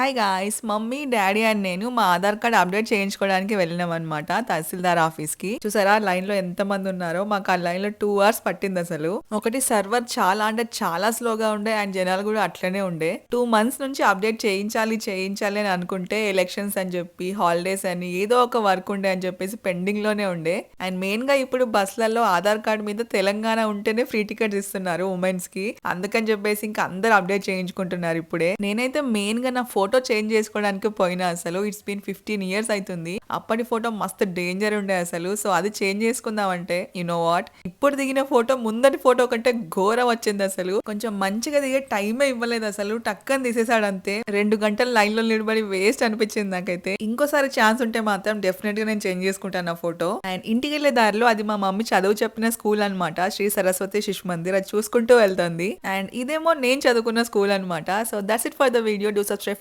Hi guys mummy daddy and నేను మా Aadhaar card update చేయించుకోవడానికి వెళ్ళినాం అనమాట తహసీల్దార్ ఆఫీస్కి చూసారా లైన్లో ఎంత మంది ఉన్నారో? మాకు ఆ లైన్లో టూ అవర్స్ పట్టింది అసలు. ఒకటి సర్వర్ చాలా అంటే చాలా స్లోగా ఉండే అండ్ జనాలు కూడా అట్లనే ఉండే. టూ మంత్స్ నుంచి అప్డేట్ చేయించాలి చేయించాలి అని అనుకుంటే ఎలక్షన్స్ అని చెప్పి హాలిడేస్ అని ఏదో ఒక వర్క్ ఉండే అని చెప్పేసి పెండింగ్లోనే ఉండే. అండ్ మెయిన్గా ఇప్పుడు బస్సులలో ఆధార్ కార్డ్ మీద తెలంగాణ ఉంటేనే ఫ్రీ టికెట్స్ ఇస్తున్నారు ఉమెన్స్కి. అందుకని చెప్పేసి ఇంకా అందరు అప్డేట్ చేయించుకుంటున్నారు ఇప్పుడే. నేనైతే మెయిన్గా నా ఫోటో చేంజ్ చేసుకోవడానికి పోయినా అసలు. ఇట్స్ బీన్ ఫిఫ్టీన్ ఇయర్స్ అవుతుంది అప్పటి ఫోటో మస్తు డేంజర్ ఉండే అసలు. సో అది చేంజ్ చేసుకుందామంటే నో వాట్ ఇప్పుడు దిగిన ఫోటో ముందటి ఫోటో కంటే ఘోరం వచ్చింది అసలు. కొంచెం మంచిగా దిగే టైమే ఇవ్వలేదు అసలు. టక్కని తీసేసాడు అంతే రెండు గంటలు లైన్లో నిలబడి వేస్ట్ అనిపించింది నాకైతే. ఇంకోసారి ఛాన్స్ ఉంటే మాత్రం డెఫినెట్గా నేను చేంజ్ చేసుకుంటాను ఆ ఫోటో. అండ్ ఇంటికి వెళ్ళే దారిలో అది మా మమ్మీ చదువు చెప్పిన స్కూల్ అన్నమాట. శ్రీ సరస్వతి శిశు మందిర్ అది చూసుకుంటూ వెళ్తుంది. అండ్ ఇదేమో నేను చదువుకున్న స్కూల్ అన్నమాట. So that's it for the video do subscribe